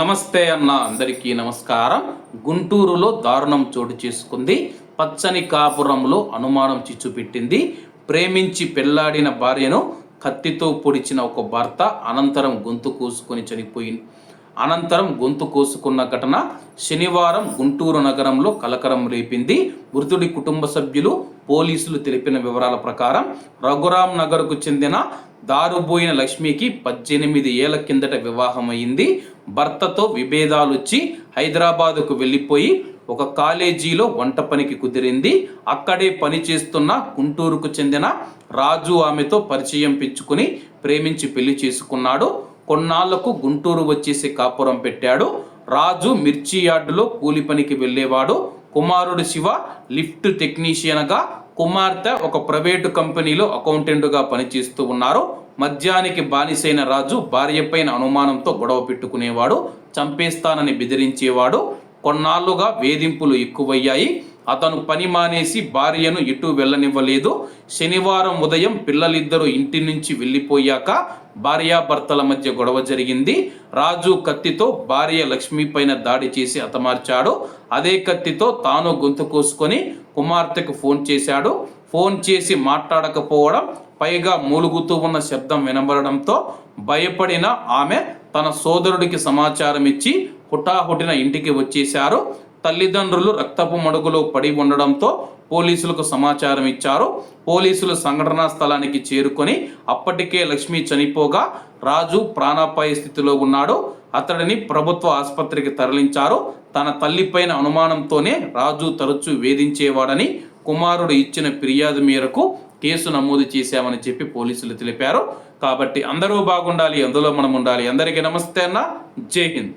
నమస్తే అన్న అందరికీ నమస్కారం. గుంటూరులో దారుణం చోటు చేసుకుంది. పచ్చని కాపురంలో అనుమానం చిచ్చుపెట్టింది. ప్రేమించి పెళ్ళాడిన భార్యను కత్తితో పొడిచిన ఒక భర్త అనంతరం గొంతు కోసుకొని చనిపోయింది అనంతరం గొంతు కోసుకున్న ఘటన శనివారం గుంటూరు నగరంలో కలకరం రేపింది. మృతుడి కుటుంబ సభ్యులు పోలీసులు తెలిపిన వివరాల ప్రకారం రఘురాం నగర్కు చెందిన దారుబోయిన లక్ష్మికి పద్దెనిమిది ఏళ్ళ కిందట వివాహమైంది. భర్తతో విభేదాలు వచ్చి హైదరాబాదుకు వెళ్ళిపోయి ఒక కాలేజీలో వంట పనికి కుదిరింది. అక్కడే పనిచేస్తున్న గుంటూరుకు చెందిన రాజు ఆమెతో పరిచయం పెంచుకుని ప్రేమించి పెళ్ళి చేసుకున్నాడు. కొన్నాళ్ళకు గుంటూరు వచ్చేసి కాపురం పెట్టాడు. రాజు మిర్చి యార్డులో కూలి పనికి వెళ్ళేవాడు. కుమారుడు శివ లిఫ్ట్ టెక్నీషియన్గా కుమార్తె ఒక ప్రైవేటు కంపెనీలో అకౌంటెంట్గా పనిచేస్తూ ఉన్నారు. మద్యానికి బానిసైన రాజు భార్యపైన అనుమానంతో గొడవ పెట్టుకునేవాడు చంపేస్తానని బెదిరించేవాడు. కొన్నాళ్ళుగా వేధింపులు ఎక్కువయ్యాయి. అతను పని మానేసి భార్యను ఇటు వెళ్ళనివ్వలేదు. శనివారం ఉదయం పిల్లలిద్దరూ ఇంటి నుంచి వెళ్ళిపోయాక భార్యాభర్తల మధ్య గొడవ జరిగింది. రాజు కత్తితో భార్య లక్ష్మి పైన దాడి చేసి హతమార్చాడు. అదే కత్తితో తాను గొంతు కోసుకొని కుమార్తెకు ఫోన్ చేశాడు. ఫోన్ చేసి మాట్లాడకపోవడం పైగా మూలుగుతూ ఉన్న శబ్దం వినబడడంతో భయపడిన ఆమె తన సోదరుడికి సమాచారం ఇచ్చి హుటాహుటిన ఇంటికి వచ్చేశారు. తల్లిదండ్రులు రక్తపు మడుగులో పడి ఉండడంతో పోలీసులకు సమాచారం ఇచ్చారు. పోలీసులు సంఘటనా స్థలానికి చేరుకొని అప్పటికే లక్ష్మి చనిపోగా రాజు ప్రాణాపాయ స్థితిలో ఉన్నాడు. అతడిని ప్రభుత్వ ఆసుపత్రికి తరలించారు. తన తల్లిపైన అనుమానంతోనే రాజు తరచూ వేధించేవాడని కుమారుడు ఇచ్చిన ఫిర్యాదు మేరకు కేసు నమోదు చేశామని చెప్పి పోలీసులు తెలిపారు. కాబట్టి అందరూ బాగుండాలి అందులో మనం ఉండాలి. అందరికీ నమస్తే అన్న. జై హింద్.